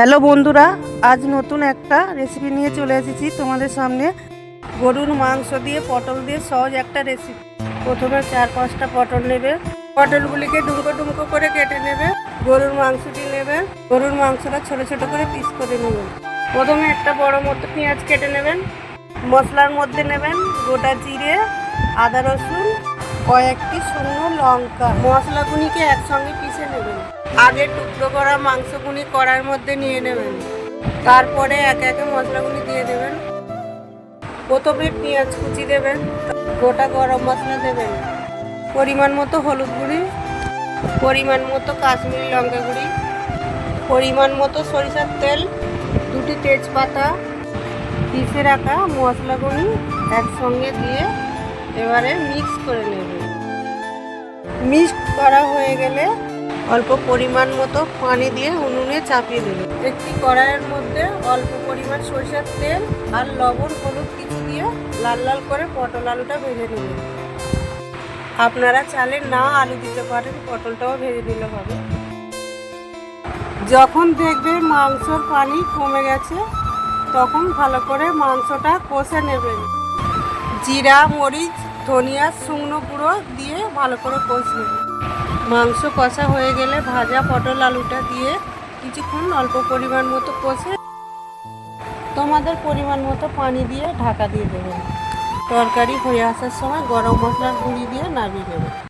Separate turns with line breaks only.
Hello বন্ধুরা, আজ নতুন একটা রেসিপি নিয়ে চলে এসেছি তোমাদের সামনে। গরুর মাংস দিয়ে, পটল দিয়ে সহজ একটা রেসিপি প্রথমে চার পাঁচটা পটল নেবে। পটলগুলিকে ডুমকো ডুমকো করে কেটে নেবে। গরুর মাংসটি নেবে। গরুর মাংসটা ছোট ছোট করে পিস করে নেবেন প্রথমে একটা বড় মতো পেঁয়াজ কেটে নেবেন। মশলার মধ্যে নেবেন গোটা জিরে, আদা রসুন কয়েকটি শুকনো লঙ্কা। মশলাগুলিকে একসঙ্গে পিষে নেবেন। আগে টুকরো করা মাংসগুলি কড়ার মধ্যে নিয়ে নেবেন। তারপরে একে একে মশলাগুলি দিয়ে দেবেন। প্রথমে পেঁয়াজ কুচি দেবেন। গোটা গরম মশলা দেবেন। পরিমাণ মতো হলুদ গুঁড়ি। পরিমাণ মতো কাশ্মীরি লঙ্কা গুঁড়ি। পরিমাণ মতো সরিষার তেল। দুটি তেজপাতা। পিষে রাখা মশলাগুলি একসঙ্গে দিয়ে এবারে মিক্স করে নেবেন মিক্স করা হয়ে গেলে অল্প পরিমাণ মতো পানি দিয়ে উনুনে চাপিয়ে দেবেন একটি কড়াইয়ের মধ্যে অল্প পরিমাণ সরষের তেল আর লবণ, হলুদ কিছু দিয়ে লাল লাল করে পটল আলুটা ভেজে নেবেন আপনারা চালে না আলু দিতে পারেন, পটলটাও ভেজে দিলে হবে। যখন দেখবে মাংসর পানি কমে গেছে, তখন ভালো করে মাংসটা কষে নেবেন জিরা, মরিচ, ধনিয়া, শুকনো গুঁড়ো দিয়ে ভালো করে কষবে। মাংস কষা হয়ে গেলে ভাজা পটল আলুটা দিয়ে কিছুক্ষণ অল্প পরিমাণ মতো কষে তোমাদের পরিমাণ মতো পানি দিয়ে ঢাকা দিয়ে দেবে তরকারি হয়ে আসার সময় গরম মশলা গুঁড়ি দিয়ে নামিয়ে নেবেন।